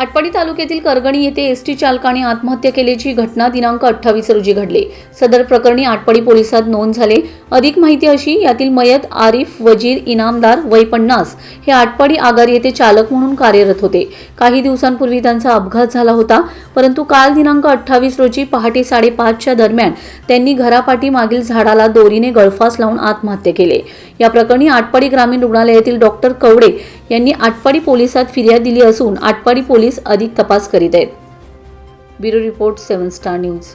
आटपाडी तालुक्यातील करगणी येथे एसटी चालकाने आत्महत्या केल्याची घटना दिनांक अठ्ठावीस रोजी घडली. सदर प्रकरणी आटपाडी पोलिसात नोंद झाले. अधिक माहिती अशी यातील मयत आरिफ वजीर इनामदार वय पन्नास हे आटपाडी आगार येथे चालक म्हणून कार्यरत होते. काही दिवसांपूर्वी त्यांचा अपघात झाला होता परंतु काल दिनांक अठ्ठावीस रोजी पहाटे साडेपाचच्या दरम्यान त्यांनी घरापाठी मागील झाडाला दोरीने गळफास लावून आत्महत्या केले. या प्रकरणी आटपाडी ग्रामीण रुग्णालयातील डॉक्टर कवडे यांनी आटपाडी पोलिसात फिर्याद दिली असून आटपाडी पोलीस अधिक तपास करीत आहेत. Bureau report seven star news.